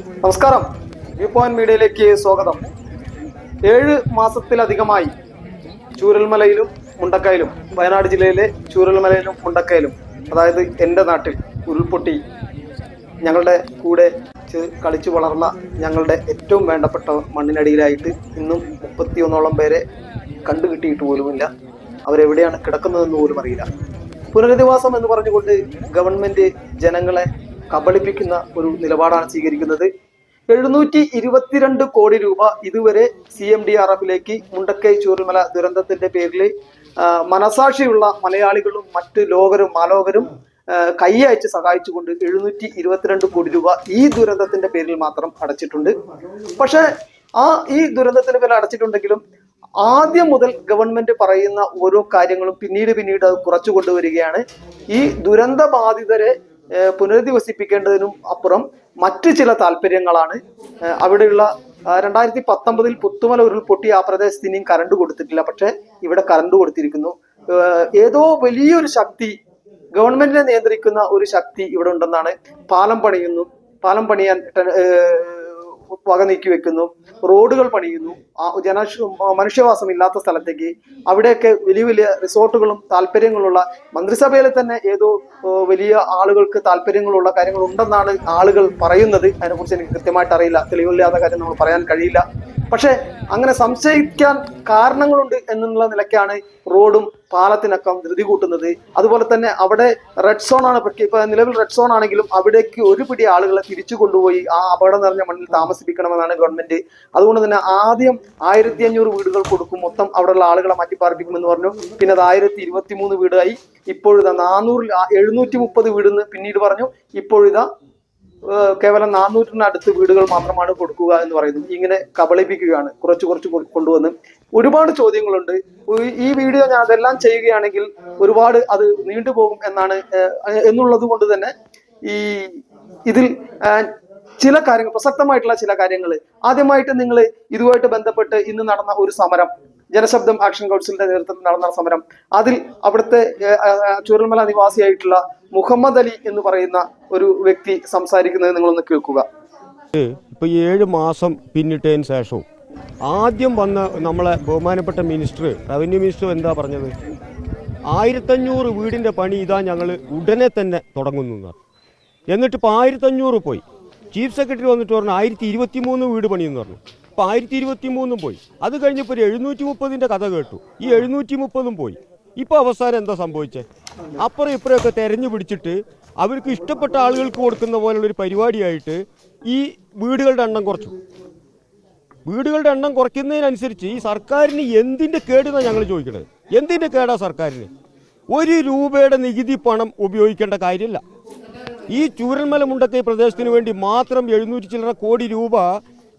നമസ്കാരം. View point മീഡിയയിലേക്ക് സ്വാഗതം. ഏഴ് മാസത്തിലധികമായി ചൂരൽമലയിലും മുണ്ടക്കയിലും വയനാട് ജില്ലയിലെ ചൂരൽമലയിലും മുണ്ടക്കയിലും അതായത് എന്റെ നാട്ടിൽ ഉരുൾപൊട്ടി ഞങ്ങളുടെ കൂടെ കളിച്ചു വളർന്ന ഞങ്ങളുടെ ഏറ്റവും വേണ്ടപ്പെട്ട മണ്ണിനടിയിലായിട്ട് ഇന്നും മുപ്പത്തിയൊന്നോളം പേരെ കണ്ടുകിട്ടിയിട്ട് പോലുമില്ല. അവരെവിടെയാണ് കിടക്കുന്നതെന്ന് പോലും അറിയില്ല. പുനരധിവാസം എന്ന് പറഞ്ഞുകൊണ്ട് ഗവൺമെന്റ് ജനങ്ങളെ കബളിപ്പിക്കുന്ന ഒരു നിലപാടാണ് സ്വീകരിക്കുന്നത്. എഴുന്നൂറ്റി ഇരുപത്തിരണ്ട് കോടി രൂപ ഇതുവരെ സി എം ഡി ആർ എഫിലേക്ക് മുണ്ടക്കൈ ചൂരൽമല ദുരന്തത്തിന്റെ പേരിൽ മനസാക്ഷിയുള്ള മലയാളികളും മറ്റ് ലോകരും മാലോകരും കൈയയച്ച് സഹായിച്ചുകൊണ്ട് എഴുന്നൂറ്റി ഇരുപത്തിരണ്ട് കോടി രൂപ ഈ ദുരന്തത്തിന്റെ പേരിൽ മാത്രം അടച്ചിട്ടുണ്ട്. പക്ഷേ ആ ഈ ദുരന്തത്തിന്റെ പേരിൽ അടച്ചിട്ടുണ്ടെങ്കിലും ആദ്യം മുതൽ ഗവൺമെന്റ് പറയുന്ന ഓരോ കാര്യങ്ങളും പിന്നീട് പിന്നീട് അത് കുറച്ചു കൊണ്ടുവരികയാണ്. ഈ ദുരന്ത ബാധിതരെ പുനരധിവസിപ്പിക്കേണ്ടതിനും അപ്പുറം മറ്റു ചില താല്പര്യങ്ങളാണ്. അവിടെയുള്ള രണ്ടായിരത്തി പത്തൊമ്പതിൽ പുത്തുമല ഉരുൾപൊട്ടി ആ പ്രദേശത്ത് ഇനിയും കറണ്ട് കൊടുത്തിട്ടില്ല. പക്ഷെ ഇവിടെ കറണ്ട് കൊടുത്തിരിക്കുന്നു. ഏതോ വലിയൊരു ശക്തി ഗവൺമെന്റിനെ നിയന്ത്രിക്കുന്ന ഒരു ശക്തി ഇവിടെ ഉണ്ടെന്നാണ് പാലം പണിയുന്നു. പാലം പണിയാൻ വക നീക്കി വെക്കുന്നു. റോഡുകൾ പണിയുന്നു. ജന മനുഷ്യവാസം ഇല്ലാത്ത സ്ഥലത്തേക്ക്. അവിടെയൊക്കെ വലിയ വലിയ റിസോർട്ടുകളും താല്പര്യങ്ങളുള്ള മന്ത്രിസഭയിലെ തന്നെ ഏതോ വലിയ ആളുകൾക്ക് താല്പര്യങ്ങളുള്ള കാര്യങ്ങൾ ഉണ്ടെന്നാണ് ആളുകൾ പറയുന്നത്. അതിനെക്കുറിച്ച് എനിക്ക് കൃത്യമായിട്ട് അറിയില്ല. തെളിവില്ലാത്ത കാര്യം നമ്മൾ പറയാൻ കഴിയില്ല. പക്ഷെ അങ്ങനെ സംശയിക്കാൻ കാരണങ്ങളുണ്ട് എന്നുള്ള നിലയ്ക്കാണ് റോഡും പാലത്തിനൊക്കെ ധൃതി കൂട്ടുന്നത്. അതുപോലെ തന്നെ അവിടെ റെഡ് സോൺ ആണ് പക്ഷേ ഇപ്പൊ നിലവിൽ റെഡ് സോൺ ആണെങ്കിലും അവിടേക്ക് ഒരു പിടി ആളുകളെ തിരിച്ചു കൊണ്ടുപോയി ആ അപകടം നിറഞ്ഞ മണ്ണിൽ താമസിപ്പിക്കണമെന്നാണ് ഗവൺമെന്റ്. അതുകൊണ്ട് തന്നെ ആദ്യം ആയിരത്തി അഞ്ഞൂറ് വീടുകൾ കൊടുക്കും. മൊത്തം അവിടെയുള്ള ആളുകളെ മാറ്റി പാർപ്പിക്കുമെന്ന് പറഞ്ഞു. പിന്നെ അത് ആയിരത്തി ഇരുപത്തി മൂന്ന് വീടായി. ഇപ്പോഴിതാ നാനൂറിൽ എഴുന്നൂറ്റി മുപ്പത് വീടെന്ന് പിന്നീട് പറഞ്ഞു. ഇപ്പോഴിതാ കേവലം നാനൂറ്റിനടുത്ത് വീടുകൾ മാത്രമാണ് കൊടുക്കുക എന്ന് പറയുന്നത് ഇങ്ങനെ കബളിപ്പിക്കുകയാണ്. കുറച്ച് കുറച്ച് കൊണ്ടുവന്ന് ഒരുപാട് ചോദ്യങ്ങളുണ്ട്. ഈ- വീഡിയോ ഞാൻ അതെല്ലാം ചെയ്യുകയാണെങ്കിൽ ഒരുപാട് അത് നീണ്ടുപോകും എന്നാണ് എന്നുള്ളത് കൊണ്ട് തന്നെ ഈ ഇതിൽ ചില കാര്യങ്ങൾ പ്രസക്തമായിട്ടുള്ള ചില കാര്യങ്ങൾ ആദ്യമായിട്ട് നിങ്ങൾ ഇതുമായിട്ട് ബന്ധപ്പെട്ട് ഇന്ന് നടന്ന ഒരു സമരം ജനശബ്ദം ആക്ഷൻ കൗൺസിലിന്റെ നേതൃത്വത്തിൽ നടന്ന സമരം. അതിൽ അവിടുത്തെ ചൂരൽമല നിവാസിയായിട്ടുള്ള മുഹമ്മദ് അലി എന്ന് പറയുന്ന ഒരു വ്യക്തി സംസാരിക്കുന്നത് നിങ്ങളൊന്ന് കേൾക്കുക. ഇപ്പൊ ഏഴ് മാസം പിന്നിട്ടതിന് ശേഷവും ആദ്യം വന്ന നമ്മളെ ബഹുമാനപ്പെട്ട മിനിസ്റ്റർ റവന്യൂ മിനിസ്റ്റർ എന്താ പറഞ്ഞത്? ആയിരത്തഞ്ഞൂറ് വീടിന്റെ പണി ഇതാ ഞങ്ങൾ ഉടനെ തന്നെ തുടങ്ങുന്നു. എന്നിട്ട് ഇപ്പോൾ ആയിരത്തഞ്ഞൂറ് പോയി. ചീഫ് സെക്രട്ടറി വന്നിട്ട് പറഞ്ഞു ആയിരത്തി ഇരുപത്തി മൂന്ന് വീട് പണിയെന്ന് പറഞ്ഞു. ഇപ്പോൾ ആയിരത്തി ഇരുപത്തി മൂന്നും പോയി. അത് കഴിഞ്ഞപ്പോൾ ഒരു എഴുന്നൂറ്റി മുപ്പതിന്റെ കഥ കേട്ടു. ഈ എഴുന്നൂറ്റി മുപ്പതും പോയി. ഇപ്പോൾ അവസാനം എന്താ സംഭവിച്ചത് അപ്പുറം ഇപ്പുറമൊക്കെ തെരഞ്ഞു പിടിച്ചിട്ട് അവർക്ക് ഇഷ്ടപ്പെട്ട ആളുകൾക്ക് കൊടുക്കുന്ന പോലുള്ളൊരു പരിപാടിയായിട്ട് ഈ വീടുകളുടെ എണ്ണം കുറച്ചു. വീടുകളുടെ എണ്ണം കുറയ്ക്കുന്നതിനനുസരിച്ച് ഈ സർക്കാരിന് എന്തിന്റെ കേടെന്നാണ് ഞങ്ങൾ ചോദിക്കുന്നത് എന്തിന്റെ കേടാ സർക്കാരിന്? ഒരു രൂപയുടെ നികുതി പണം ഉപയോഗിക്കേണ്ട കാര്യമില്ല. ഈ ചൂരന്മല മുണ്ടക്കൈ പ്രദേശത്തിന് വേണ്ടി മാത്രം എഴുന്നൂറ്റി ചില്ലറ കോടി രൂപ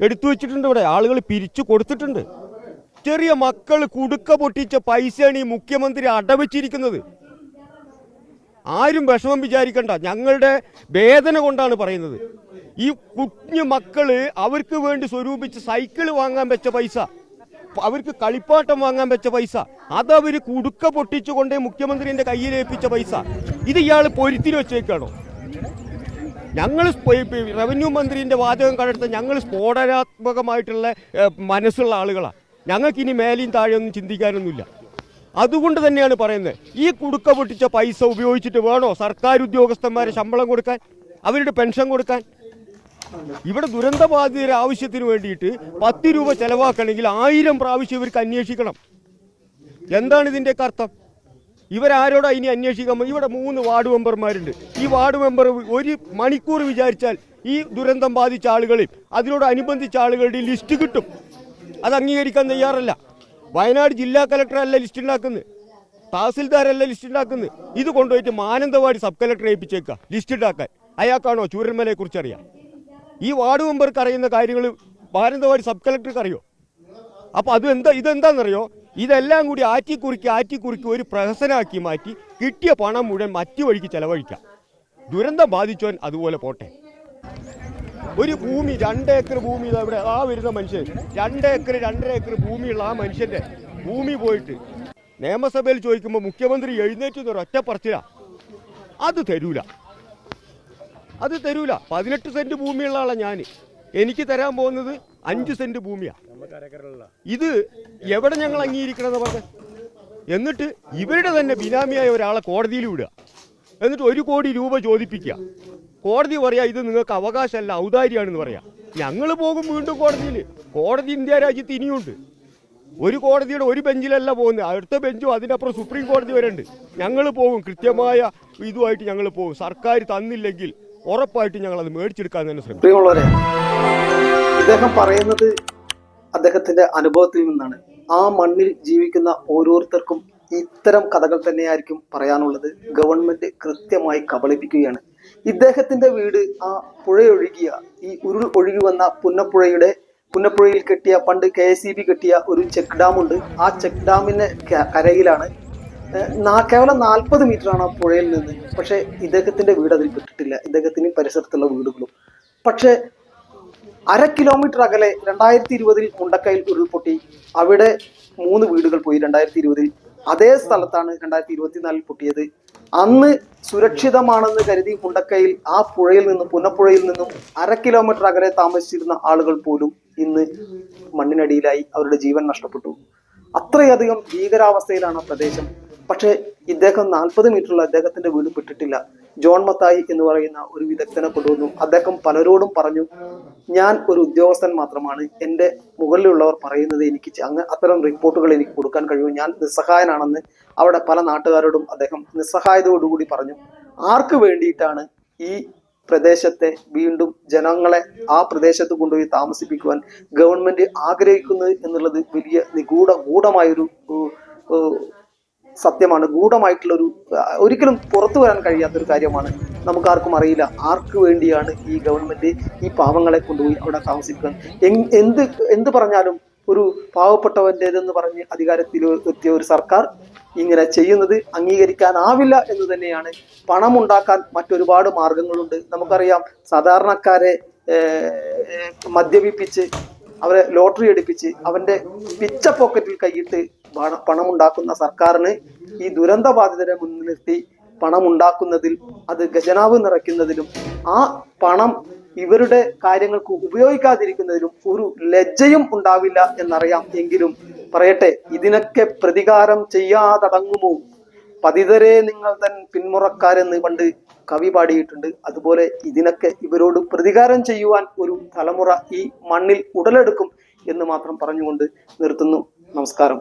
എടുത്തു വെച്ചിട്ടുണ്ട് ഇവിടെ. ആളുകൾ പിരിച്ചു കൊടുത്തിട്ടുണ്ട്. ചെറിയ മക്കൾ കുടുക്ക പൊട്ടിച്ച പൈസയാണ് ഈ മുഖ്യമന്ത്രി അടവച്ചിരിക്കുന്നത്. ആരും വിഷമം വിചാരിക്കണ്ട. ഞങ്ങളുടെ വേദന കൊണ്ടാണ് പറയുന്നത്. ഈ കുഞ്ഞു മക്കൾ അവർക്ക് വേണ്ടി സ്വരൂപിച്ച് സൈക്കിൾ വാങ്ങാൻ വെച്ച പൈസ അവർക്ക് കളിപ്പാട്ടം വാങ്ങാൻ വെച്ച പൈസ അതവർ കുടുക്ക പൊട്ടിച്ചു കൊണ്ടേ മുഖ്യമന്ത്രിന്റെ കയ്യിലേൽപ്പിച്ച പൈസ ഇത് ഇയാൾ പൊരുത്തിന് വെച്ചേക്കാണോ? ഞങ്ങൾ റവന്യൂ മന്ത്രിന്റെ വാചകം കണ്ടെടുത്ത ഞങ്ങൾ സ്ഫോടനാത്മകമായിട്ടുള്ള മനസ്സുള്ള ആളുകളാണ് ഞങ്ങൾക്ക് ഇനി മേലെയും താഴെയൊന്നും ചിന്തിക്കാനൊന്നുമില്ല. അതുകൊണ്ട് തന്നെയാണ് പറയുന്നത്. ഈ കുടുക്ക പൊട്ടിച്ച പൈസ ഉപയോഗിച്ചിട്ട് വേണോ സർക്കാർ ഉദ്യോഗസ്ഥന്മാരെ ശമ്പളം കൊടുക്കാൻ അവരുടെ പെൻഷൻ കൊടുക്കാൻ? ഇവിടെ ദുരന്തബാധിതരെ ആവശ്യത്തിന് വേണ്ടിയിട്ട് പത്ത് രൂപ ചെലവാക്കണമെങ്കിൽ ആയിരം പ്രാവശ്യം ഇവർക്ക് അന്വേഷിക്കണം. എന്താണ് ഇതിന്റെയൊക്കെ അർത്ഥം? ഇവരാരോടാ ഇനി അന്വേഷിക്കാൻ ഇവിടെ മൂന്ന് വാർഡ് മെമ്പർമാരുണ്ട്. ഈ വാർഡ് മെമ്പർ ഒരു മണിക്കൂർ വിചാരിച്ചാൽ ഈ ദുരന്തം ബാധിച്ച ആളുകളെയും അതിനോട് അനുബന്ധിച്ച ആളുകളുടെ ലിസ്റ്റ് കിട്ടും. അത് അംഗീകരിക്കാൻ തയ്യാറല്ല. വയനാട് ജില്ലാ കലക്ടറല്ല ലിസ്റ്റ് ഉണ്ടാക്കുന്നത് തഹസിൽദാരല്ല ലിസ്റ്റ് ഉണ്ടാക്കുന്നത് ഇത് കൊണ്ടുപോയിട്ട് മാനന്തവാടി സബ് കലക്ടറെ ഏൽപ്പിച്ചേക്കുക ലിസ്റ്റ് ഉണ്ടാക്കാൻ അയാൾക്കാണോ ചൂരൽമലയെ കുറിച്ച് അറിയാം? ഈ വാർഡ് മെമ്പർക്ക് അറിയുന്ന കാര്യങ്ങൾ മാനന്തവാടി സബ് കലക്ടർക്ക് അറിയോ? അപ്പോൾ അത് എന്താ ഇതെന്താണെന്നറിയോ ഇതെല്ലാം കൂടി ആറ്റിക്കുറുക്കി ആറ്റിക്കുറുക്കി ഒരു പ്രഹസനാക്കി മാറ്റി കിട്ടിയ പണം മുഴുവൻ മറ്റു വഴിക്ക് ചെലവഴിക്കാം. ദുരന്തം ബാധിച്ചവൻ അതുപോലെ പോട്ടെ. ഒരു ഭൂമി രണ്ട് ഏക്കർ ഭൂമി ഇതാ ഇവിടെ ആ വരുന്ന മനുഷ്യൻ. രണ്ട് ഏക്കർ രണ്ടര ഏക്കർ ഭൂമിയുള്ള ആ മനുഷ്യന്റെ ഭൂമി പോയിട്ട് നിയമസഭയിൽ ചോദിക്കുമ്പോൾ മുഖ്യമന്ത്രി എഴുന്നേറ്റ് ഒരു ഒറ്റ പറച്ചിലാ. അത് തരൂല. അത് തരൂല. പതിനെട്ട് സെന്റ് ഭൂമിയുള്ള ആളാണ് ഞാൻ. എനിക്ക് തരാൻ പോകുന്നത് അഞ്ച് സെന്റ് ഭൂമിയാ. ഇത് എവിടെ ഞങ്ങൾ അംഗീകരിക്കണമെന്ന് പറഞ്ഞത് എന്നിട്ട് ഇവരുടെ തന്നെ ബിനാമിയായ ഒരാളെ കോടതിയിൽ വിടുക. എന്നിട്ട് ഒരു കോടി രൂപ ചോദിപ്പിക്കുക. കോടതി പറയാ ഇത് നിങ്ങൾക്ക് അവകാശമല്ല ഔദാര്യമാണെന്ന് പറയാം. ഞങ്ങൾ പോകും വീണ്ടും കോടതിയിൽ കോടതി ഇന്ത്യ രാജ്യത്ത് ഇനിയുണ്ട്. ഒരു കോടതിയുടെ ഒരു ബെഞ്ചിലല്ല പോകുന്നത്. അടുത്ത ബെഞ്ചും അതിനപ്പുറം സുപ്രീം കോടതി വരെ ഉണ്ട് ഞങ്ങൾ പോകും. കൃത്യമായ ഇതുമായിട്ട് ഞങ്ങൾ പോകും. സർക്കാർ തന്നില്ലെങ്കിൽ ഉറപ്പായിട്ട് ഞങ്ങൾ അത് മേടിച്ചെടുക്കാൻ തന്നെ ശ്രമിക്കും. ഇദ്ദേഹം പറയുന്നത് അദ്ദേഹത്തിന്റെ അനുഭവത്തിൽ നിന്നാണ്. ആ മണ്ണിൽ ജീവിക്കുന്ന ഓരോരുത്തർക്കും ഇത്തരം കഥകൾ തന്നെയായിരിക്കും പറയാനുള്ളത്. ഗവൺമെന്റ് കൃത്യമായി കബളിപ്പിക്കുകയാണ്. ഇദ്ദേഹത്തിന്റെ വീട് ആ പുഴയൊഴുകിയ ഈ ഉരുൾ ഒഴുകി വന്ന പുന്നപ്പുഴയുടെ പുന്നപ്പുഴയിൽ കെട്ടിയ പണ്ട് കെ എസ് ഇ ബി കെട്ടിയ ഒരു ചെക്ക് ഉണ്ട്. ആ ചെക്ക് ഡാമിന്റെ കരയിലാണ്. കേവലം നാൽപ്പത് ആണ് ആ പുഴയിൽ നിന്ന്. പക്ഷെ ഇദ്ദേഹത്തിന്റെ വീട് അതിൽ പെട്ടിട്ടില്ല. ഇദ്ദേഹത്തിന് പരിസരത്തുള്ള വീടുകളും. പക്ഷെ അര കിലോമീറ്റർ അകലെ രണ്ടായിരത്തി ഇരുപതിൽ മുണ്ടക്കയിൽ ഉരുൾപൊട്ടി അവിടെ മൂന്ന് വീടുകൾ പോയി രണ്ടായിരത്തി ഇരുപതിൽ അതേ സ്ഥലത്താണ് രണ്ടായിരത്തി ഇരുപത്തിനാലിൽ പൊട്ടിയത്. അന്ന് സുരക്ഷിതമാണെന്ന് കരുതി മുണ്ടക്കയിൽ ആ പുഴയിൽ നിന്നും പുന്നപ്പുഴയിൽ നിന്നും അര കിലോമീറ്റർ അകലെ താമസിച്ചിരുന്ന ആളുകൾ പോലും ഇന്ന് മണ്ണിനടിയിലായി അവരുടെ ജീവൻ നഷ്ടപ്പെട്ടു. അത്രയധികം ഭീകരാവസ്ഥയിലാണ് ആ പ്രദേശം. പക്ഷേ ഇദ്ദേഹം നാൽപ്പത് മീറ്ററുള്ള അദ്ദേഹത്തിന്റെ വീട് പെട്ടിട്ടില്ല ജോൺ മത്തായി എന്ന് പറയുന്ന ഒരു വിദഗ്ധനെ കൊണ്ടുവന്നു. അദ്ദേഹം പലരോടും പറഞ്ഞു ഞാൻ ഒരു ഉദ്യോഗസ്ഥൻ മാത്രമാണ്. എന്റെ മുകളിലുള്ളവർ പറയുന്നത് എനിക്ക് അങ്ങ് അത്തരം റിപ്പോർട്ടുകൾ എനിക്ക് കൊടുക്കാൻ കഴിയും ഞാൻ നിസ്സഹായനാണെന്ന് അവിടെ പല നാട്ടുകാരോടും അദ്ദേഹം നിസ്സഹായതയോടുകൂടി പറഞ്ഞു. ആർക്ക് വേണ്ടിയിട്ടാണ് ഈ പ്രദേശത്തെ വീണ്ടും ജനങ്ങളെ ആ പ്രദേശത്ത് കൊണ്ടുപോയി താമസിപ്പിക്കുവാൻ ഗവൺമെന്റ് ആഗ്രഹിക്കുന്നത് എന്നുള്ളത് വലിയ നിഗൂഢ ഗൂഢമായൊരു സത്യമാണ്. ഗൂഢമായിട്ടുള്ള ഒരു ഒരിക്കലും പുറത്തു വരാൻ കഴിയാത്തൊരു കാര്യമാണ്. നമുക്കാർക്കും അറിയില്ല. ആർക്ക് വേണ്ടിയാണ് ഈ ഗവൺമെന്റ് ഈ പാവങ്ങളെ കൊണ്ടുപോയി അവിടെ താമസിക്കുന്നത് എന്ത് എന്ത് പറഞ്ഞാലും ഒരു പാവപ്പെട്ടവന്റെതെന്ന് പറഞ്ഞ് അധികാരത്തിൽ എത്തിയ ഒരു സർക്കാർ ഇങ്ങനെ ചെയ്യുന്നത് അംഗീകരിക്കാനാവില്ല എന്ന് തന്നെയാണ്. പണമുണ്ടാക്കാൻ മറ്റൊരുപാട് മാർഗങ്ങളുണ്ട്. നമുക്കറിയാം സാധാരണക്കാരെ മദ്യപിപ്പിച്ച് അവരെ ലോട്ടറി എടുപ്പിച്ച് അവന്റെ പിച്ച പോക്കറ്റിൽ കൈയിട്ട് പണമുണ്ടാക്കുന്ന സർക്കാരിന് ഈ ദുരന്ത ബാധിതരെ മുൻനിർത്തി പണമുണ്ടാക്കുന്നതിൽ അത് ഖജനാവ് നിറയ്ക്കുന്നതിലും ആ പണം ഇവരുടെ കാര്യങ്ങൾക്ക് ഉപയോഗിക്കാതിരിക്കുന്നതിലും ഒരു ലജ്ജയും ഉണ്ടാവില്ല എന്നറിയാം എങ്കിലും പറയട്ടെ ഇതിനൊക്കെ പ്രതികാരം ചെയ്യാതടങ്ങുമോ? പതിതരെ നിങ്ങൾ തൻ പിന്മുറക്കാരെന്ന് പണ്ട് കവി പാടിയിട്ടുണ്ട്. അതുപോലെ ഇതിനൊക്കെ ഇവരോട് പ്രതികാരം ചെയ്യുവാൻ ഒരു തലമുറ ഈ മണ്ണിൽ ഉടലെടുക്കും എന്ന് മാത്രം പറഞ്ഞുകൊണ്ട് നിർത്തുന്നു. നമസ്കാരം.